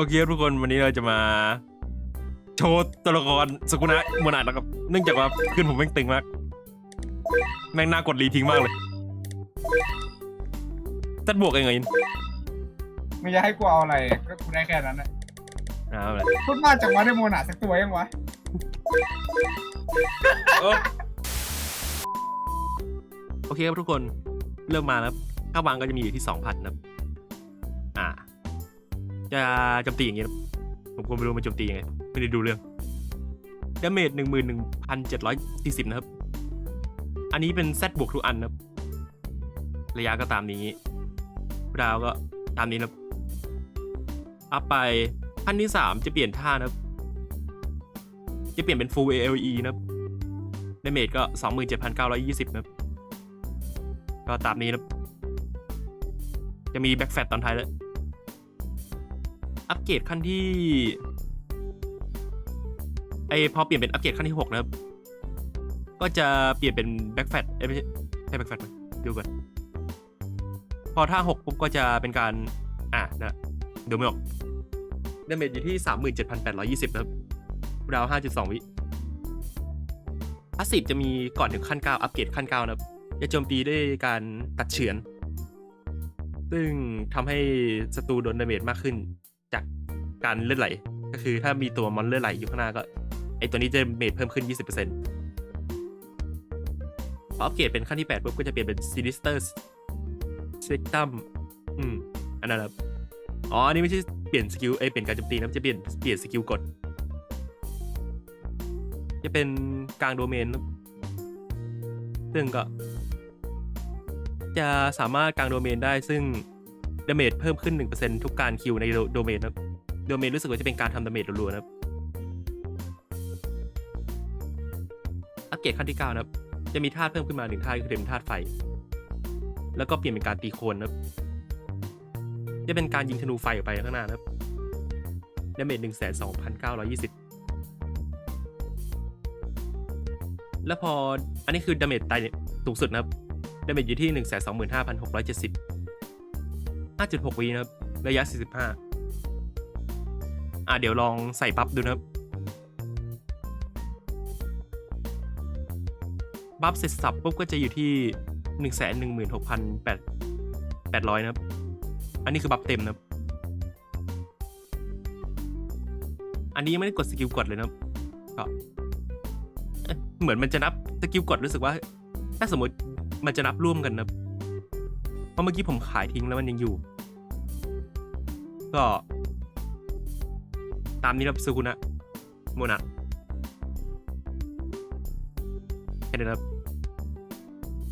โอเคครับทุกคนวันนี้เราจะมา โชว์ตัวละครสกุนะโมนาดนะครับ เนื่องจากว่าขึ้นผมแม่งตึงมาก แม่งน่ากดรีทิ้งมากเลยตัดบวกเองไงอินไม่จะให้กูเอาอะไร ก็กูได้แค่นั้นนะอ่าเอาเลยพูดมากจากว่าได้โมนาสักตัวยังวะเออโอเคครับทุกคนเริ่มมาแล้วค่าวางก็จะมีอยู่ที่สองพันนะครับ อ่า จะโจมตีอย่างนี้นะผมก็ไม่รู้มันโจมตียังไงไม่ได้ดูเรื่องดาเมจหนึ่งหมื่นหนึ่งพันเจ็ดร้อยสี่สิบนะครับ อันนี้เป็นเซตบวกทุกอันนะครับ ระยะก็ตามนี้ราวก็ตามนี้นะครับอัพไปขั้นที่สามจะเปลี่ยนท่านะครับ จะเปลี่ยนเป็น full ALE นะครับดาเมจก็27,920นะครับ ก็ตามนี้นะครับ จะมีแบ็กแฟตตอนท้ายแล้ว อัปเกรดขั้นที่ไอพอเปลี่ยนเป็นอัปเกรดขั้นที่ 6 นะครับ ก็จะเปลี่ยนเป็นแบ็กแฟตไม่ใช่ใช่แบ็กแฟตไหมดูก่อนพอท่า6 ปุ๊บก็จะเป็นการ อะนะดูไม่ออกดาเมจอยู่ที่ 37,820 นะครับราว 5.2 วิพาสซีฟจะมีก่อนถึงขั้น 9 อัปเกรดขั้น 9 นะครับ จะโจมตีด้วยการตัดเฉือน ซึ่งทำให้ศัตรูโดนดาเมจมากขึ้น การเลือดไหล ก็คือถ้ามีตัวมอนเลือดไหลอยู่ข้างหน้าก็ไอตัวนี้จะเมจเพิ่มขึ้น 20%พออัปเกรดเป็นขั้นที่8ปุ๊บก็จะเปลี่ยนเป็น Sinister Spectrum อืม อันนั้นครับอ๋ออันนี้ไม่ใช่เปลี่ยนสกิลเอ้ยเปลี่ยนการโจมตีนะจะเปลี่ยนเปลี่ยนสกิลกด จะเป็นกลางโดเมนซึ่งก็ จะสามารถกลางโดเมนได้ซึ่งดาเมจเพิ่มขึ้น 1%ทุกการคิวในโดเมนนะครับ โดเมนรู้สึกว่าจะเป็นการทำดาเมจรัวๆนะครับ อัปเกรดขั้นที่ 9 นะครับ จะมีธาตุเพิ่มขึ้นมาหนึ่งธาตุก็คือเป็นธาตุไฟ แล้วก็เปลี่ยนเป็นการตีโคนนะครับ จะเป็นการยิงธนูไฟออกไปข้างหน้านะครับดาเมจหนึ่งแสนสองพันเก้าร้อยี่สิบแล้วพออันนี้คือดาเมจตายสูงสุดนะครับดาเมจอยู่ที่หนึ่งแสนสองหมื่นห้าพันหกร้อยเจ็ดสิบห้าจุดหกวินะครับ ระยะสี่สิบห้า อะเดี๋ยวลองใส่บัฟดูนะบัฟเสร็จสับปุ๊บก็จะอยู่ที่หนึ่งแสนหนึ่งหมื่นหกพันแปดแปดร้อยนะครับ อันนี้คือบัฟเต็มนะครับ อันนี้ยังไม่ได้กดสกิลกดเลยนะครับก็เหมือนมันจะนับสกิลกดรู้สึกว่า ถ้าสมมติมันจะนับร่วมกันนะเพราะเมื่อกี้ผมขายทิ้งแล้วมันยังอยู่ ก็ ตามนี้ครับซูกุนะโมนะแค่นี้นะครับ